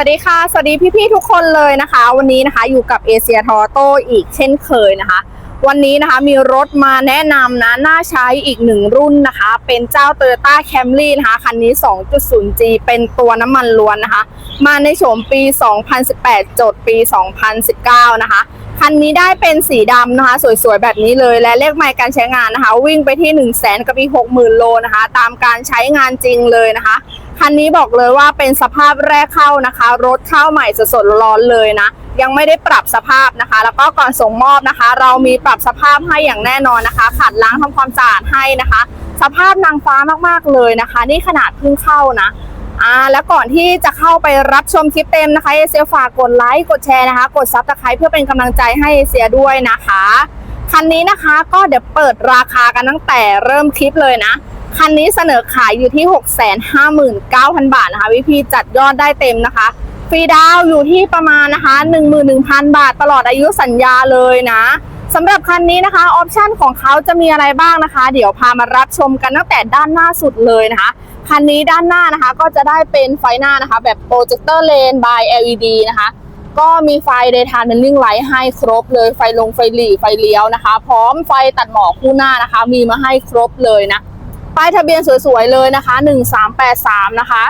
วัสดีค่ะ สวัสดีพี่ๆทุกคนเลยนะคะ วันนี้นะคะอยู่กับเอเชียทอโต้อีกเช่นเคยนะคะ วันนี้นะคะมีรถมาแนะนำนะน่าใช้อีกหนึ่งรุ่นนะคะ เป็นเจ้า t o y ต้าแคมรีนะคะ คันนี้ 2.0G เป็นตัวน้ำมันล้วนนะคะ มาในโฉมปี 2018 จดปี 2019 นะคะ คันนี้ได้เป็นสีดำนะคะ สวยๆ แบบนี้เลยและเลขไมล์การใช้งานนะคะ วิ่งไปที่1 0 0 0 0แสนกับอีก60,000โลนะคะ ตามการใช้งานจริงเลยนะคะ คันนี้บอกเลยว่าเป็นสภาพแรกเข้านะคะ รถเข้าใหม่สดๆร้อนเลยนะ ยังไม่ได้ปรับสภาพนะคะ แล้วก็ก่อนส่งมอบนะคะ เรามีปรับสภาพให้อย่างแน่นอนนะคะขัดล้างทำความสะอาดให้นะคะ สภาพนางฟ้ามากๆเลยนะคะ นี่ขนาดเพิ่งเข้านะ อ่าแล้วก่อนที่จะเข้าไปรับชมคลิปเต็มนะคะเอเชียฝากกดไลค์กดแชร์นะคะ กดซับสไครต์เพื่อเป็นกำลังใจให้เอเชียด้วยนะคะ คันนี้นะคะก็เดี๋ยวเปิดราคากันตั้งแต่เริ่มคลิปเลยนะ คันนี้เสนอขายอยู่ที่ 659,000 บาทนะคะ วิพีจัดยอดได้เต็มนะคะฟรีดาวอยู่ที่ประมาณนะคะ11,000 บาท ตลอดอายุสัญญาเลยนะสำหรับคันนี้นะคะออปชันของเขาจะมีอะไรบ้างนะคะ เดี๋ยวพามารับชมกันตั้งแต่ด้านหน้าสุดเลยนะคะ คันนี้ด้านหน้านะคะ ก็จะได้เป็นไฟหน้านะคะ แบบโปรเจคเตอร์เลน by LED นะคะ ก็มีไฟ daytime running light ให้ครบเลยไฟลงไฟหลีไฟเลี้ยวนะคะ พร้อมไฟตัดหมอกคู่หน้านะคะ มีมาให้ครบเลยนะป้ายทะเบียนสวยๆเลยนะคะ 1383 นะคะ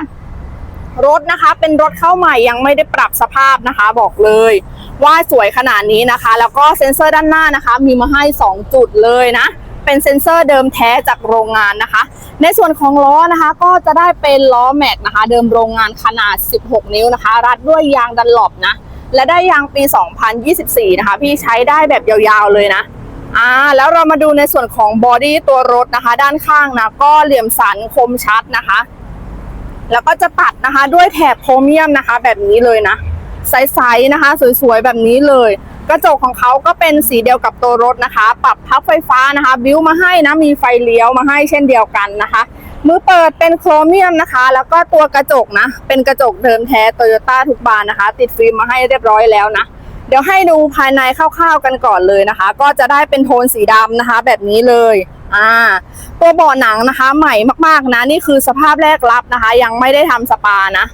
รถนะคะเป็นรถเข้าใหม่ยังไม่ได้ปรับสภาพนะคะ บอกเลย ว่าสวยขนาดนี้นะคะ แล้วก็เซ็นเซอร์ด้านหน้านะคะ มีมาให้ 2 จุดเลยนะ เป็นเซ็นเซอร์เดิมแท้จากโรงงานนะคะ ในส่วนของล้อนะคะก็จะได้เป็นล้อแม็กนะคะ เดิมโรงงานขนาด 16 นิ้วนะคะ รัดด้วยยางดันหลบนะ และได้ยางปี 2024 นะคะ พี่ใช้ได้แบบยาวๆเลยนะอ่าแล้วเรามาดูในส่วนของบอดี้ตัวรถนะคะ ด้านข้างนะก็เหลี่ยมสันคมชัดนะคะ แล้วก็จะตัดนะคะด้วยแถบโครเมียมนะคะ แบบนี้เลยนะใสๆนะคะ สวยๆแบบนี้เลย กระจกของเขาก็เป็นสีเดียวกับตัวรถนะคะ ปรับพับไฟฟ้านะคะ บิวมาให้นะ มีไฟเลี้ยวมาให้เช่นเดียวกันนะคะ มือเปิดเป็นโครเมียมนะคะ แล้วก็ตัวกระจกนะ เป็นกระจกเดิมแท้โตโยต้าทุกบานนะคะ ติดฟิล์มมาให้เรียบร้อยแล้วนะ เดี๋ยวให้ดูภายในคร่าวๆกันก่อนเลยนะคะ ก็จะได้เป็นโทนสีดำนะคะ แบบนี้เลยอ่าตัวเบาะหนังนะคะ ใหม่มากๆนะ นี่คือสภาพแรกรับนะคะ ยังไม่ได้ทำสปานะ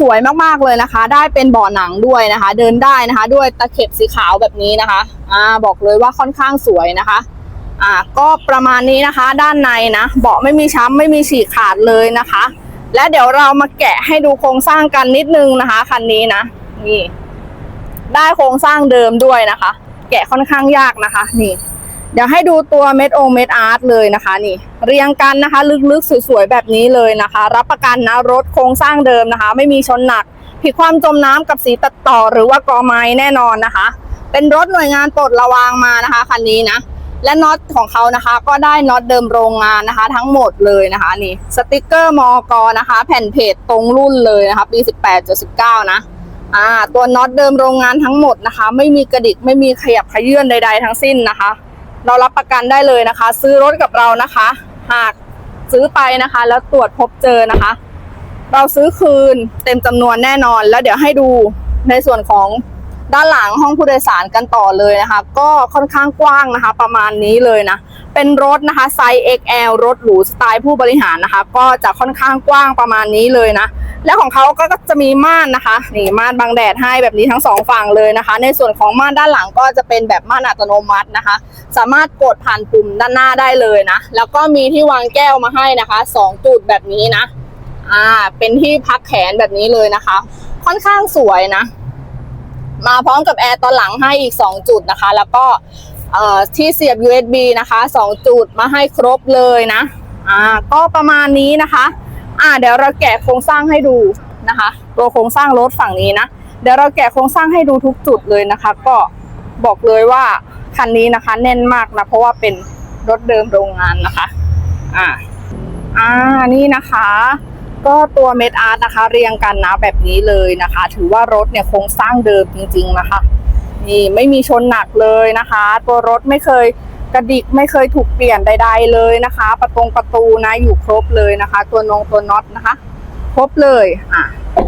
สวยมากๆเลยนะคะ ได้เป็นเบาะหนังด้วยนะคะ เดินได้นะคะ ด้วยตะเข็บสีขาวแบบนี้นะคะอ่าบอกเลยว่าค่อนข้างสวยนะคะอ่าก็ประมาณนี้นะคะ ด้านในนะเบาะไม่มีช้ำไม่มีฉีกขาดเลยนะคะ และเดี๋ยวเรามาแกะให้ดูโครงสร้างกันนิดนึงนะคะคันนี้นะนี่ได้โครงสร้างเดิมด้วยนะคะ แกะค่อนข้างยากนะคะ นี่ เดี๋ยวให้ดูตัวเม็ดองเม็ดอาร์ตเลยนะคะนี่ เรียงกันนะคะลึกๆสวยๆแบบนี้เลยนะคะ รับประกันนะรถโครงสร้างเดิมนะคะ ไม่มีชนหนักผิดความจมน้ำกับสีตัดต่อหรือว่ากอไม้แน่นอนนะคะ เป็นรถหน่วยงานปลดระวางมานะคะคันนี้นะและน็อตของเขานะคะ ก็ได้น็อตเดิมโรงงานนะคะ ทั้งหมดเลยนะคะนี่สติกเกอร์มอกนะคะ แผ่นเพจตรงรุ่นเลยนะคะปี18.19นะอ่าตัวน็อตเดิมโรงงานทั้งหมดนะคะ ไม่มีกระดิกไม่มีขยับขยื่นใด ๆ ทั้งสิ้นนะคะ เรารับประกันได้เลยนะคะ ซื้อรถกับเรานะคะ หากซื้อไปนะคะ แล้วตรวจพบเจอนะคะ เราซื้อคืนเต็มจำนวนแน่นอน แล้วเดี๋ยวให้ดูในส่วนของด้านหลังห้องผู้โดยสารกันต่อเลยนะคะ ก็ค่อนข้างกว้างนะคะ ประมาณนี้เลยนะ เป็นรถนะคะไซส์ XL รถหรูสไตล์ผู้บริหารนะคะ ก็จะค่อนข้างกว้างประมาณนี้เลยนะ และของเขาก็จะมีม่านนะคะนี่ม่านบังแดดให้แบบนี้ทั้งสองฝั่งเลยนะคะ ในส่วนของม่านด้านหลังก็จะเป็นแบบม่านอัตโนมัตินะคะ สามารถกดผ่านปุ่มด้านหน้าได้เลยนะ แล้วก็มีที่วางแก้วมาให้นะคะสองจุดแบบนี้นะอ่าเป็นที่พักแขนแบบนี้เลยนะคะ ค่อนข้างสวยนะ มาพร้อมกับแอร์ตอนหลังให้อีก 2 จุดนะคะ แล้วก็เอ่อที่เสียบ USB นะคะ 2 จุดมาให้ครบเลยนะอ่าก็ประมาณนี้นะคะ อ่าเดี๋ยวเราแกะโครงสร้างให้ดูนะคะตัวโครงสร้างรถฝั่งนี้นะเดี๋ยวเราแกะโครงสร้างให้ดูทุกจุดเลยนะคะ ก็บอกเลยว่าคันนี้นะคะแน่นมากนะเพราะว่าเป็นรถเดิมโรงงานนะคะอ่าอ่านี่นะคะ ก็ตัวเม็ดอาร์ตนะคะ เรียงกันนะแบบนี้เลยนะคะ ถือว่ารถเนี่ยโครงสร้างเดิมจริง ๆนะคะนี่ไม่มีชนหนักเลยนะคะ ตัวรถไม่เคย กระดิกไม่เคยถูกเปลี่ยนใด ๆ เลยนะคะ ประตงประตูนะอยู่ครบเลยนะคะ ตัวนงตัวน็อตนะคะ ครบเลยอะ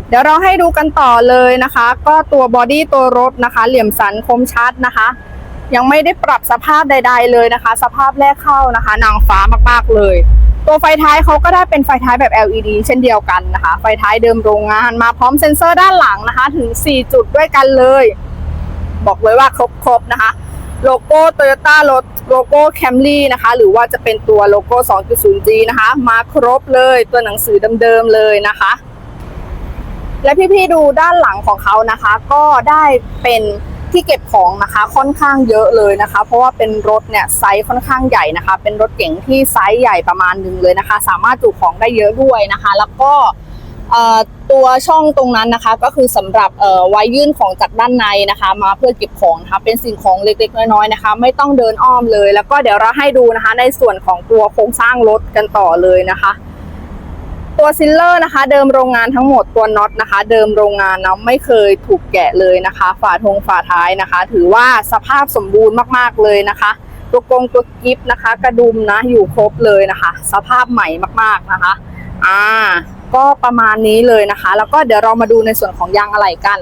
เดี๋ยวเราให้ดูกันต่อเลยนะคะ ก็ตัวบอดี้ตัวรถนะคะ เหลี่ยมสันคมชัดนะคะ ยังไม่ได้ปรับสภาพใด ๆ เลยนะคะ สภาพแรกเข้านะคะนางฟ้ามากๆเลย ตัวไฟท้ายเขาก็ได้เป็นไฟท้ายแบบ LED เช่นเดียวกันนะคะ ไฟท้ายเดิมโรงงานมาพร้อมเซ็นเซอร์ด้านหลังนะคะ ถึง 4 จุดด้วยกันเลย บอกเลยว่าครบๆนะคะ โลโก้ Toyota รถโลโก้ Camry นะคะ หรือว่าจะเป็นตัวโลโก้ 2.0G นะคะ มาครบเลยตัวหนังสือเดิมๆเลยนะคะ และพี่ๆดูด้านหลังของเขานะคะ ก็ได้เป็นที่เก็บของนะคะค่อนข้างเยอะเลยนะคะ เพราะว่าเป็นรถเนี่ยไซส์ค่อนข้างใหญ่นะคะ เป็นรถเก๋งที่ไซส์ใหญ่ประมาณหนึ่งเลยนะคะ สามารถจุของได้เยอะด้วยนะคะ แล้วก็ ตัวช่องตรงนั้นนะคะ ก็คือสำหรับไว้ยื่นของจากด้านในนะคะ มาเพื่อเก็บของนะคะเป็นสิ่งของเล็กๆน้อยๆนะคะ ไม่ต้องเดินอ้อมเลย แล้วก็เดี๋ยวเราให้ดูนะคะ ในส่วนของตัวโครงสร้างรถกันต่อเลยนะคะตัวซิลเลอร์นะคะ เดิมโรงงานทั้งหมดตัวน็อตนะคะ เดิมโรงงานนะไม่เคยถูกแกะเลยนะคะ ฝาทงฝาท้ายนะคะ ถือว่าสภาพสมบูรณ์มากๆเลยนะคะ ตัวกรงตัวกิฟนะคะ กระดุมนะอยู่ครบเลยนะคะ สภาพใหม่มากๆนะคะ อ่า ก็ประมาณนี้เลยนะคะ แล้วก็เดี๋ยวเรามาดูในส่วนของยางอะไหล่กัน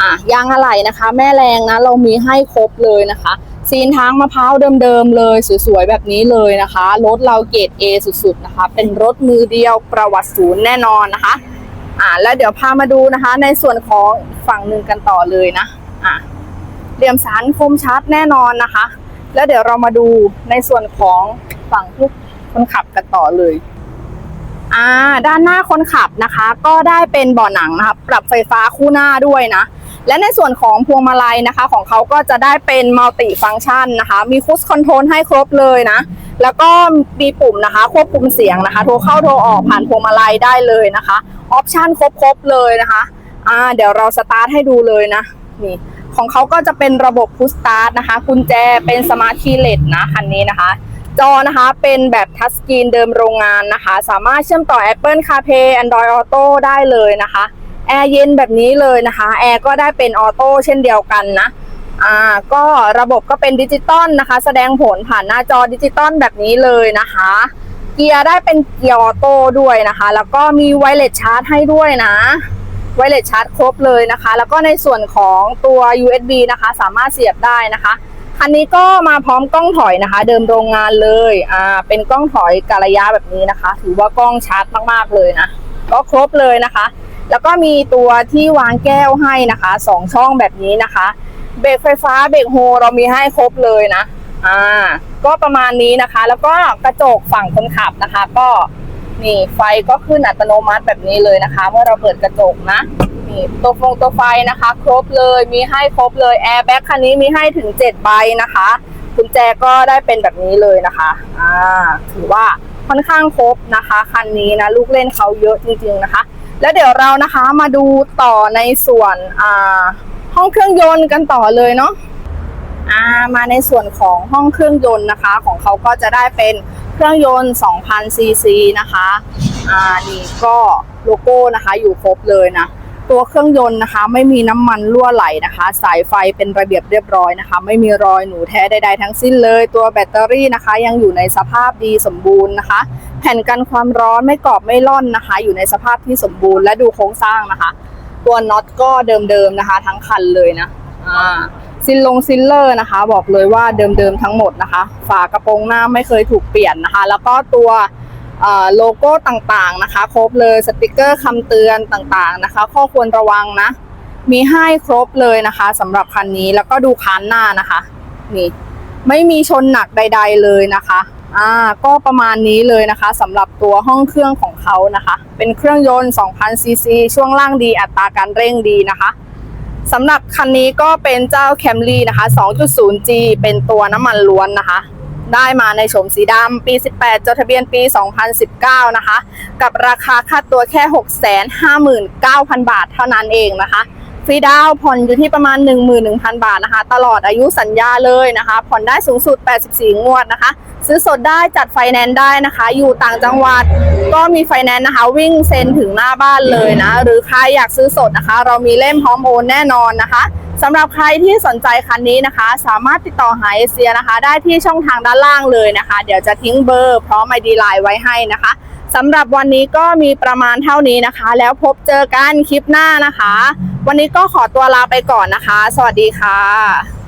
อะยางอะไหล่นะคะ แม่แรงนะเรามีให้ครบเลยนะคะ ซีนทางมะพร้าวเดิมๆเลยสวยๆแบบนี้เลยนะคะรถเราเกรด A สุดๆนะคะ เป็นรถมือเดียวประวัติศูนย์แน่นอนนะคะ อ่าแล้วเดี๋ยวพามาดูนะคะ ในส่วนของฝั่งหนึ่งกันต่อเลยนะ อะเหลี่ยมสารคมชัดแน่นอนนะคะ แล้วเดี๋ยวเรามาดูในส่วนของฝั่งผู้คนขับกันต่อเลย อ่าด้านหน้าคนขับนะคะ ก็ได้เป็นเบาะหนังนะคะปรับไฟฟ้าคู่หน้าด้วยนะ และในส่วนของพวงมาลัยนะคะ ของเขาก็จะได้เป็นมัลติฟัง c t ชันนะคะ มีคุชคอนโทรลให้ครบเลยนะ แล้วก็มีปุ่มนะคะ ควบคุมเสียงนะคะ โทรเข้าโทรออกผ่านพวงมาลัยได้เลยนะคะออปชันครบๆเลยนะคะอ่าเดี๋ยวเราสตาร์ทให้ดูเลยนะนี่ของเขาก็จะเป็นระบบพุ s สตาร์ทนะคะกุญแจเป็นสมาร์ทคีย์เลสนะคันนี้นะคะ จอนะคะเป็นแบบทัชสกรีนเดิมโรงงานนะคะ สามารถเชื่อมต่อ Apple CarPlay Android Auto ได้เลยนะคะแอร์เย็นแบบนี้เลยนะคะแอร์ก็ได้เป็นออโต้เช่นเดียวกันนะอ่าก็ระบบก็เป็นดิจิตอลนะคะ แสดงผลผ่านหน้าจอดิจิตอลแบบนี้เลยนะคะ เกียร์ได้เป็นเกียร์ออโต้ด้วยนะคะ แล้วก็มีไวเลสชาร์จให้ด้วยนะไวเลสชาร์จครบเลยนะคะ แล้วก็ในส่วนของตัว USB นะคะ สามารถเสียบได้นะคะ คันนี้ก็มาพร้อมกล้องถอยนะคะ เดิมโรงงานเลยอ่าเป็นกล้องถอยกะระยะแบบนี้นะคะ ถือว่ากล้องชัดมากๆเลยนะก็ครบเลยนะคะ แล้วก็มีตัวที่วางแก้วให้นะคะสองช่องแบบนี้นะคะเบรกไฟฟ้าเบรกโฮเรามีให้ครบเลยนะอ่าก็ประมาณนี้นะคะ แล้วก็กระจกฝั่งคนขับนะคะ ก็นี่ไฟก็ขึ้นอัตโนมัติแบบนี้เลยนะคะ เมื่อเราเปิดกระจกนะ นี่ตัวฟงตัวไฟนะคะ ครบเลยมีให้ครบเลยแอร์แบ็คคันนี้มีให้ถึง7ใบนะคะกุญแจก็ได้เป็นแบบนี้เลยนะคะอ่าถือว่าค่อนข้างครบนะคะคันนี้นะลูกเล่นเขาเยอะจริงๆนะคะ แล้วเดี๋ยวเรานะคะมาดูต่อในส่วนอ่าห้องเครื่องยนต์กันต่อเลยเนาะอ่ามาในส่วนของห้องเครื่องยนต์นะคะ ของเขาก็จะได้เป็นเครื่องยนต์2,000ซีซีนะคะอ่านี่ก็โลโก้นะคะอยู่ครบเลยนะ ตัวเครื่องยนต์นะคะ ไม่มีน้ำมันรั่วไหลนะคะ สายไฟเป็นระเบียบเรียบร้อยนะคะ ไม่มีรอยหนูแท้ใดๆทั้งสิ้นเลย ตัวแบตเตอรี่นะคะ ยังอยู่ในสภาพดีสมบูรณ์นะคะ แผ่นกันความร้อนไม่กรอบไม่ล่อนนะคะ อยู่ในสภาพที่สมบูรณ์และดูโครงสร้างนะคะ ตัวน็อตก็เดิมๆนะคะ ทั้งคันเลยนะอ่าซิลลงซิลเลอร์นะคะ บอกเลยว่าเดิมๆทั้งหมดนะคะ ฝากระโปรงหน้าไม่เคยถูกเปลี่ยนนะคะ แล้วก็ตัว โลโก้ต่างๆนะคะ ครบเลยสติกเกอร์คำเตือนต่างๆนะคะ ข้อควรระวังนะ มีให้ครบเลยนะคะสำหรับคันนี้แล้วก็ดูคันหน้านะคะ นี่ไม่มีชนหนักใด ๆ เลยนะคะอ่าก็ประมาณนี้เลยนะคะสำหรับตัวห้องเครื่องของเขานะคะ เป็นเครื่องยนต์2,000ซีซีช่วงล่างดีอัตราการเร่งดีนะคะสำหรับคันนี้ก็เป็นเจ้า Camry นะคะ 2.0G เป็นตัวน้ำมันล้วนนะคะ ได้มาในโฉมสีดำปี 18 จดทะเบียนปี 2019 นะคะ กับราคาค่าตัวแค่ 659,000 บาทเท่านั้นเองนะคะฟรีดาวน์ผ่อนอยู่ที่ประมาณ 11,000 บาทนะคะ ตลอดอายุสัญญาเลยนะคะ ผ่อนได้สูงสุด 84 งวดนะคะ ซื้อสดได้จัดไฟแนนซ์ได้นะคะ อยู่ต่างจังหวัดก็มีไฟแนนซ์นะคะ วิ่งเซ็นถึงหน้าบ้านเลยนะ หรือใครอยากซื้อสดนะคะ เรามีเล่มพร้อมโอนแน่นอนนะคะ สำหรับใครที่สนใจคันนี้นะคะ สามารถติดต่อหาเอเชียนะคะ ได้ที่ช่องทางด้านล่างเลยนะคะ เดี๋ยวจะทิ้งเบอร์พร้อมไอดีไลน์ไว้ให้นะคะสำหรับวันนี้ก็มีประมาณเท่านี้นะคะ แล้วพบเจอกันคลิปหน้านะคะ วันนี้ก็ขอตัวลาไปก่อนนะคะ สวัสดีค่ะ